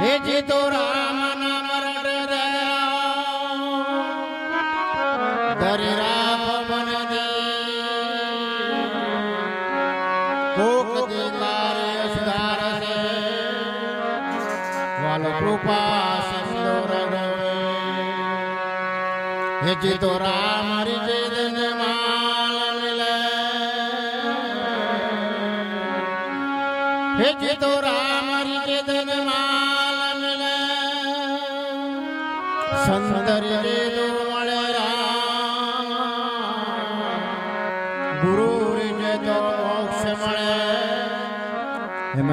ભેજી તો રામ નામ રડ ધરી રામ મન દે. કોક દે કાર્ય સુધાર દે. વાલો કૃપા સિંધો રડ ભેજી માં. સૌંદર્ય રે રામ ગુરુ રીને તો મોક્ષ મળે એમ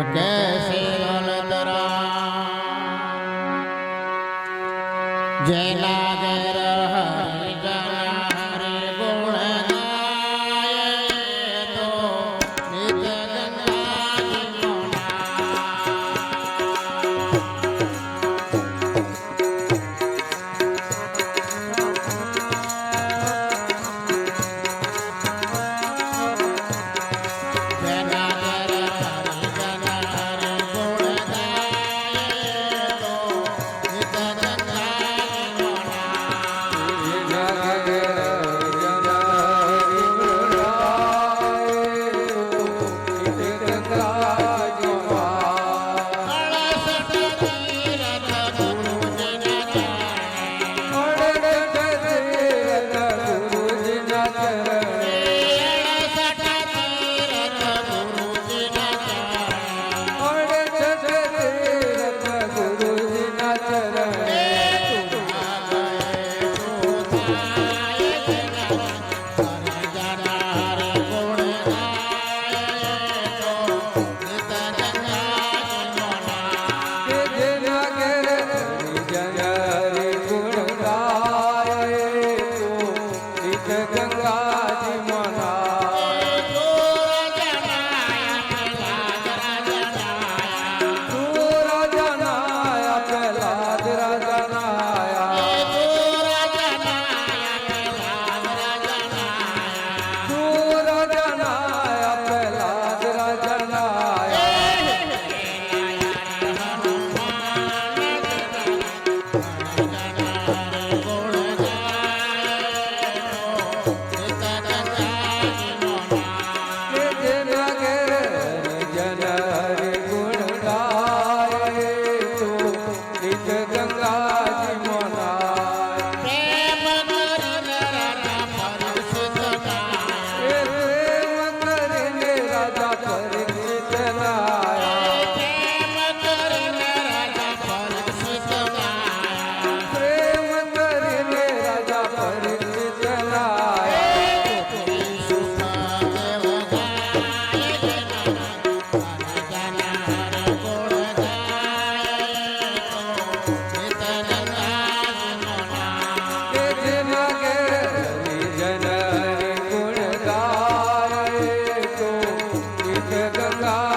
God.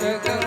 जगत